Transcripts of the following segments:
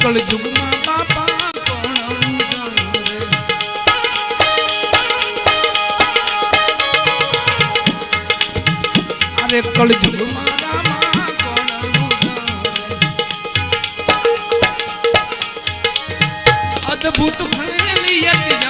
કળજુગમાં બાપા કોણ અરે કળજુગમાં અદભુત ભણેલી યજ્ઞ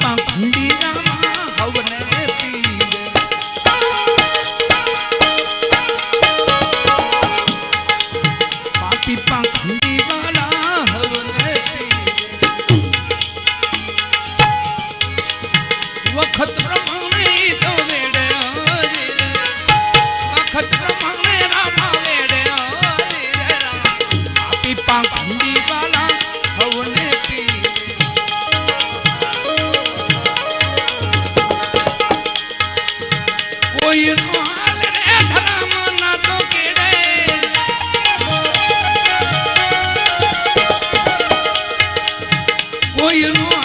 pa போயினும்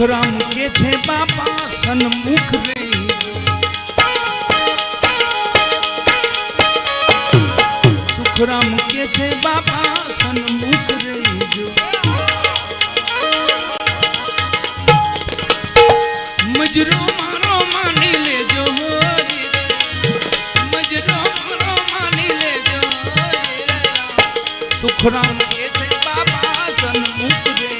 સુખરામ કે છે બાપા સન્મુખ રે સુખરામ કે છે બાપા સન્મુખ રેજો મજરો મારો માની લેજો રે. મજરો મારો માની લેજો રે. સુખરામ કે છે બાપા સન્મુખ રેજો